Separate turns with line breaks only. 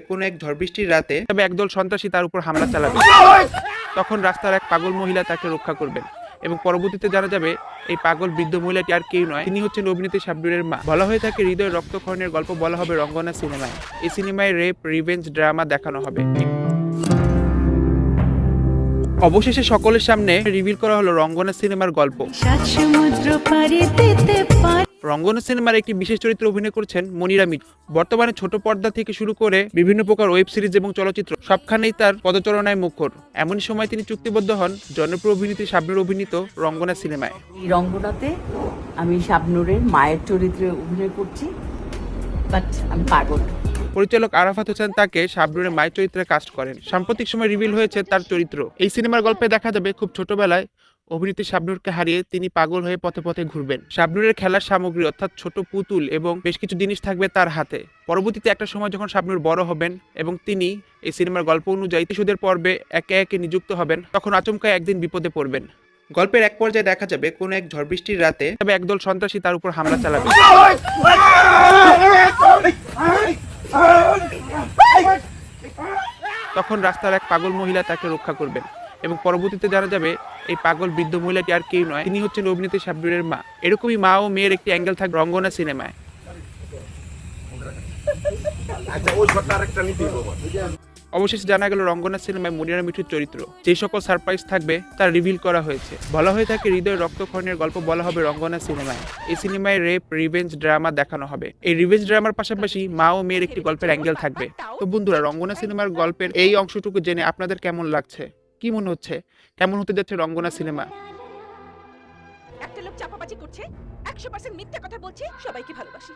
কোনো এক ঝড়বৃষ্টির রাতে তবে একদল সন্ত্রাসী তার উপর হামলা চালাবে। তখন রাস্তার এক পাগল মহিলা তাকে রক্ষা করবেন এবং পরবর্তীতে জানা যাবে, এই পাগল বৃদ্ধ মহিলাটি আর কেউ নয়, তিনি হচ্ছেন অভিনেত্রী শাবনুরের মা। বলা হয়ে থাকে হৃদয় রক্তক্ষরণের গল্প বলা হবে রঙ্গনা সিনেমায়। এই সিনেমায় রেপ, রিভেঞ্জ, ড্রামা দেখানো হবে। অবশেষে সকলের সামনে রিভিল করা হলো রঙ্গনা সিনেমার গল্প। রঙ্গনা সিনেমার একটি বিশেষ চরিত্রে অভিনয় করছেন মনিরা মিট বর্তমানে ছোট পর্দা থেকে শুরু করে বিভিন্ন প্রকার ওয়েব সিরিজ এবং চলচ্চিত্র সবখানেই তার পদচারণায় মুখর। এমনই সময় তিনি চুক্তিবদ্ধ হন জনপ্রিয় অভিনেত্রী শাবনুর অভিনীত রঙ্গনা সিনেমায়।
রঙ্গনাতে আমি শাবনুরের মায়ের চরিত্রে অভিনয় করছি বাট আমি পাগল।
পরিচালক আরাফাত হোসেন তাকে শাবনুরের মায়ের চরিত্রে কাস্ট করেন। সাম্প্রতিক সময় রিভিল হয়েছে তার চরিত্র। এই সিনেমার গল্পে দেখা যাবে খুব ছোটবেলায় অভিনেত্রী শাবনুরকে হারিয়ে তিনি পাগল হয়ে পথে পথে ঘুরবেন। শাবনুরের খেলার সামগ্রী অর্থাৎ ছোট পুতুল এবং বেশ কিছু জিনিস থাকবে তার হাতে। পরবর্তীতে একটা সময় যখন শাবনুর বড় হবেন এবং তিনি এই সিনেমার গল্প অনুযায়ী শিশুদের পর্বে একে একে নিযুক্ত হবেন, তখন আচমকা একদিন বিপদে পড়বেন। গল্পের এক পর্যায়ে দেখা যাবে কোনো এক ঝড় বৃষ্টির রাতে তবে একদল সন্ত্রাসী তার উপর হামলা চালাবে। তখন রাস্তার এক পাগল মহিলা তাকে রক্ষা করবেন এবং পরবর্তীতে জানা যাবে, এই পাগল বৃদ্ধ মহিলাটি আর কেউ নয়, তিনি হচ্ছেন অভিনেত্রী সাব্বিরের মা। এরকমই মা ও মেয়ের একটি অ্যাঙ্গেল থাকবে রঙ্গনা সিনেমায়। অবশেষে জানা গেল রঙ্গনা সিনেমায় মনিরা মিঠুর চরিত্র। যে সকল সারপ্রাইজ থাকবে, তা রিভিল করা হয়েছে। বলা হয়ে থাকে হৃদয় রক্তক্ষরণের গল্প বলা হবে রঙ্গনা সিনেমায়। এই সিনেমায় রেপ, রিভেঞ্জ ড্রামা দেখানো হবে। এই রিভেঞ্জ ড্রামার পাশাপাশি মা ও মেয়ের একটি গল্পের অ্যাঙ্গেল থাকবে। তো বন্ধুরা রঙ্গনা সিনেমার গল্পের এই অংশটুকু জেনে আপনাদের কেমন লাগছে? কি মনে হচ্ছে? কেমন হতে যাচ্ছে রঙ্গনা সিনেমা?
একটা লোক চাপাবাজি করছে, একশো পার্সেন্ট মিথ্যা কথা বলছে, সবাইকে ভালোবাসি।